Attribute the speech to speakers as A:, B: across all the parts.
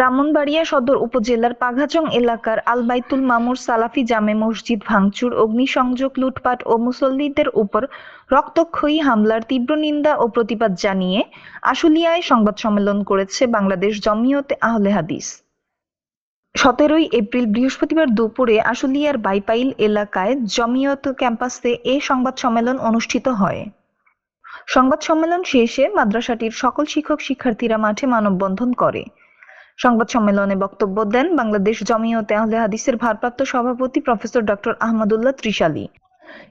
A: ব্রাহ্মণবাড়িয়া সদর উপজেলার পাঘাচং এলাকার আলবাইতুল মামুর সালাফি জামে মসজিদ ভাঙচুর, অগ্নিসংযোগ, লুটপাট ও মুসল্লিদের উপর রক্তক্ষয়ী হামলার তীব্র নিন্দা ও প্রতিবাদ জানিয়ে আশুলিয়ায় সংবাদ সম্মেলন করেছে বাংলাদেশ জমিয়তে আহলে হাদিস। সতেরোই এপ্রিল বৃহস্পতিবার দুপুরে আশুলিয়ার বাইপাইল এলাকায় জমিয়ত ক্যাম্পাসে এ সংবাদ সম্মেলন অনুষ্ঠিত হয়। সংবাদ সম্মেলন শেষে মাদ্রাসাটির সকল শিক্ষক শিক্ষার্থীরা মাঠে মানববন্ধন করে। সংবাদ সম্মেলনে বক্তব্য দেন বাংলাদেশ জমিয়তে আহলে হাদিসের ভারপ্রাপ্ত সভাপতি প্রফেসর ডক্টর আহমদুল্লাহ ত্রিশালী।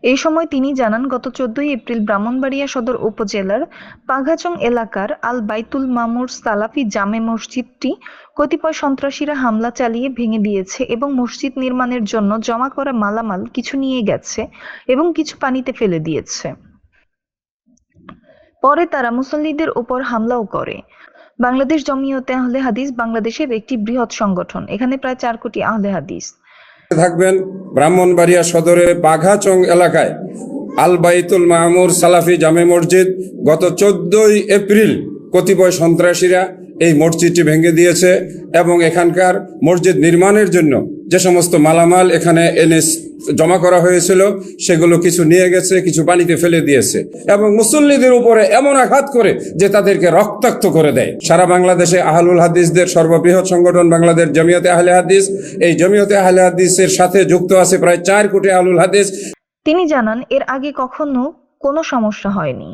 A: এই সময় তিনি জানান, গত চোদ্দই এপ্রিল ব্রাহ্মণবাড়িয়া সদর উপজেলার পাঘাচং এলাকার আল বাইতুল মামুর সালাফি জামে মসজিদটি কতিপয় সন্ত্রাসীরা হামলা চালিয়ে ভেঙে দিয়েছে এবং মসজিদ নির্মাণের জন্য জমা করা মালামাল কিছু নিয়ে গেছে এবং কিছু পানিতে ফেলে দিয়েছে। পরে তারা মুসল্লিদের উপর হামলাও করে। বাংলাদেশ জমিয়তে আহলে হাদিস বাংলাদেশের একটি বৃহৎ সংগঠন। এখানে প্রায় চার কোটি আহলে হাদিস।
B: থাকবেন ব্রাহ্মণবাড়িয়া সদরের বাঘাচং এলাকায়, আল বাইতুল মাহমুর সালাফি জামে মসজিদ। গত চোদ্দই এপ্রিল কতিপয় সন্ত্রাসীরা এই মসজিদটি ভেঙে দিয়েছে এবং এখানকার মসজিদ নির্মাণের জন্য যে সমস্ত মালামাল এখানে এনে জমা করা হয়েছিল, সেগুলো কিছু নিয়ে গেছে, কিছু পানিতে ফেলে দিয়েছে। এবং মুসল্লিদের উপরে এমন আঘাত করে যে তাদেরকে রক্তাক্ত করে দেয়। সারা বাংলাদেশে আহলুল হাদিসদের সর্ববৃহৎ সংগঠন বাংলাদেশ জমিয়তে আহলে হাদিস। এই জমিয়তে আহলে হাদিসের সাথে যুক্ত আছে প্রায় চার কোটি আহলুল হাদিস।
A: তিনি জানান, এর আগে কখনো কোনো সমস্যা হয়নি।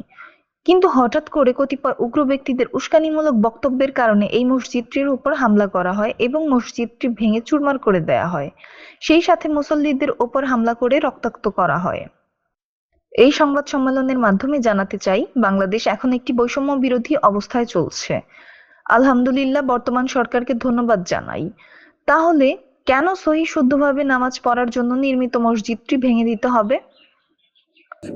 A: কিন্তু হঠাৎ করে কতিপয় উগ্র ব্যক্তিদের উস্কানিমূলক বক্তব্যের কারণে এই মসজিদটির উপর হামলা করা হয় এবং মসজিদটি ভেঙে চুরমার করে দেয়া হয়। সেই সাথে মুসল্লিদের ওপর হামলা করে রক্তাক্ত করা হয়। এই সংবাদ সম্মেলনের মাধ্যমে জানাতে চাই, বাংলাদেশ এখন একটি বৈষম্য বিরোধী অবস্থায় চলছে। আলহামদুলিল্লাহ, বর্তমান সরকারকে ধন্যবাদ জানাই। তাহলে কেন সহি শুদ্ধভাবে নামাজ পড়ার জন্য নির্মিত মসজিদটি ভেঙে দিতে হবে?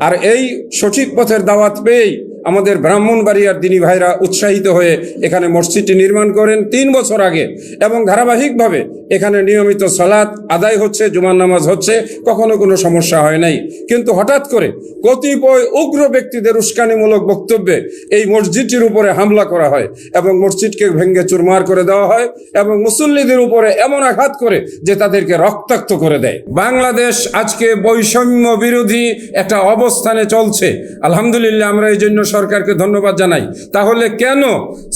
B: আর এই সঠিক পথের দাওয়াত পেয়েই আমাদের ব্রাহ্মণবাড়িয়ার দিনী ভাইরা উৎসাহিত হয়ে এখানে মসজিদটি নির্মাণ করেন তিন বছর আগে এবং ধারাবাহিকভাবে এখানে নিয়মিত সালাত আদায় হচ্ছে, জুমার নামাজ হচ্ছে, কখনো কোনো সমস্যা হয় নাই। কিন্তু হঠাৎ করে কতিপয় উগ্র ব্যক্তিদের উস্কানিমূলক বক্তব্যে এই মসজিদটির উপরে হামলা করা হয় এবং মসজিদকে ভেঙ্গে চুরমার করে দেওয়া হয় এবং মুসল্লিদের উপরে এমন আঘাত করে যে তাদেরকে রক্তাক্ত করে দেয়। বাংলাদেশ আজকে বৈষম্য বিরোধী একটা অবস্থানে চলছে। আলহামদুলিল্লাহ আমরা এই জন্য সরকারকে ধন্যবাদ জানাই। তাহলে কেন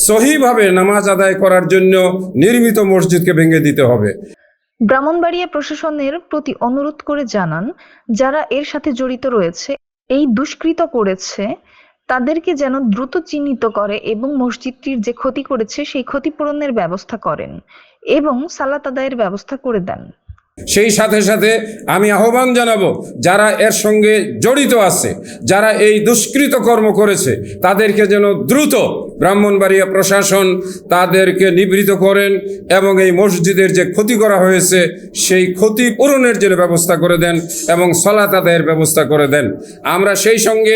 B: সহিভাবে নামাজ আদায় করার জন্য নির্মিত মসজিদকে ভেঙে দিতে হবে?
A: ব্রাহ্মণবাড়িয়া প্রশাসনের প্রতি অনুরোধ করে জানান, যারা এর সাথে জড়িত রয়েছে, এই দুষ্কৃত করেছে, তাদেরকে যেন দ্রুত চিহ্নিত করে এবং মসজিদটির যে ক্ষতি করেছে, সেই ক্ষতিপূরণের ব্যবস্থা করেন এবং সালাত আদায়ের ব্যবস্থা করে দেন।
B: সেই সাথে সাথে আমি আহ্বান জানাব, যারা এর সঙ্গে জড়িত আছে, যারা এই দুষ্কৃত কর্ম করেছে, তাদেরকে যেন দ্রুত ব্রাহ্মণবাড়িয়া প্রশাসন তাদেরকে নিবৃত করেন এবং এই মসজিদের যে ক্ষতি করা হয়েছে, সেই ক্ষতি পূরণের জন্য ব্যবস্থা করে দেন এবং সলাত আদায়ের ব্যবস্থা করে দেন। আমরা সেই সঙ্গে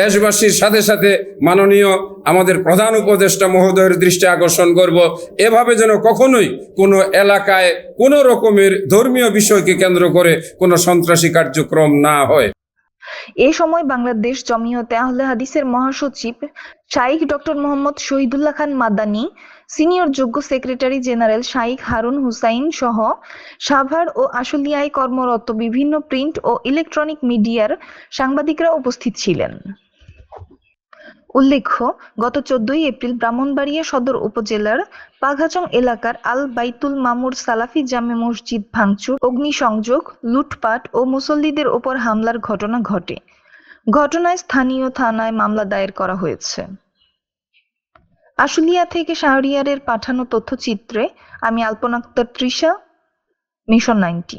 B: দেশবাসীর সাথে সাথে মাননীয় আমাদের প্রধান উপদেষ্টা মহোদয়ের দৃষ্টি আকর্ষণ করব। এভাবে যেন কখনোই কোনো এলাকায় কোনো রকমের ধর্মীয় বিষয়কে কেন্দ্র করে কোনো সন্ত্রাসী কার্যক্রম না হয়।
A: এ সময় বাংলাদেশ জমিয়তে আহলে হাদিসের মহাসচিব শাইখ ডক্টর মোহাম্মদ শহীদুল্লাহ খান মাদানি, সিনিয়র যোগ্য সেক্রেটারি জেনারেল শাইখ হারুন হুসাইন সহ সাভার ও আশুলিয়ায় কর্মরত বিভিন্ন প্রিন্ট ও ইলেকট্রনিক মিডিয়ার সাংবাদিকরা উপস্থিত ছিলেন। উল্লেখ্য, গত চোদ্দই এপ্রিল ব্রাহ্মণবাড়িয়া সদর উপজেলার পাঘাচং এলাকার আল বাইতুল মামুর সালাফি জামে মসজিদ ভাঙচুর, অগ্নিসংযোগ, লুটপাট ও মুসল্লিদের ওপর হামলার ঘটনা ঘটে। ঘটনায় স্থানীয় থানায় মামলা দায়ের করা হয়েছে। আশুলিয়া থেকে শাহরিয়ারের পাঠানো তথ্যচিত্রে, আমি Alpana Akter Trisha, mission ninety.